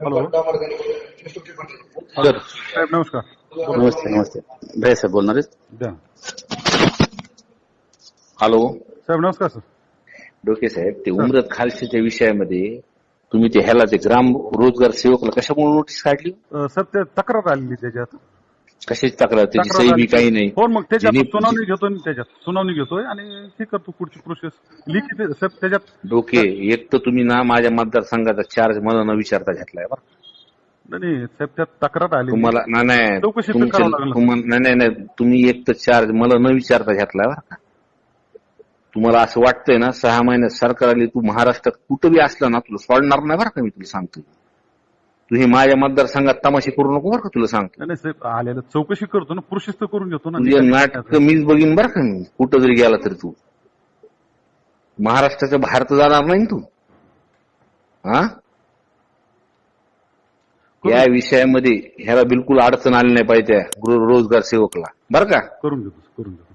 Hello sir साहेब नमस्कार नमस्ते नमस्ते भैया साहेब बोलणार हॅलो साहेब नमस्कार सर डोके साहेब ते उमरत खालशीच्या विषयामध्ये तुम्ही ते ह्याला ते ग्राम रोजगार सेवकला कशामुळे नोटीस काढली सर ते तक्रार आलेली त्याच्यात कशाची तक्रार त्याची? तक्रार सही बी. काही नाही. हो मग त्याच्यात जिने- सुनावणी घेतोय ना त्याच्यात सुनावणी घेतोय आणि हे करतो पुढची प्रोसेस लिखित साहेब त्याच्यात डोके एक तर तुम्ही ना माझ्या मतदारसंघाचा चार्ज मला न विचारता घेतलाय बरं. नाही, नाही साहेब त्यात तक्रार आली. तुम्हाला नाही, नाही चौकशी तर तुमच्या- करावं लागलं. तुम्हाला- नाही नाही नाही तुम्ही एक तर चार्ज मला न विचारता घेतलाय बरं का? तुम्हाला असं वाटतंय ना सहा महिन्यात सरकार आली तू महाराष्ट्रात कुठं बी असला ना तुला सोडणार नाही बरं का मी तुला सांगतो. तू हे माझ्या मतदारसंघात तमाशे करू नको बरं का तुला सांगतो. नाही साहेब आलेलं चौकशी करतो ना प्रोसेस तर करून घेतो ना. तुझे नाटक मीच बघीन बरं का मी. कुठं जरी गेला तरी तू. महाराष्ट्राच्या बाहेर तर जाणार नाही ना तू. हा? या विषयामध्ये ह्याला बिलकुल अडचण आली नाही पाहिजे त्या रोजगार सेवकला. बरं का? करून घेतो करून घेतो.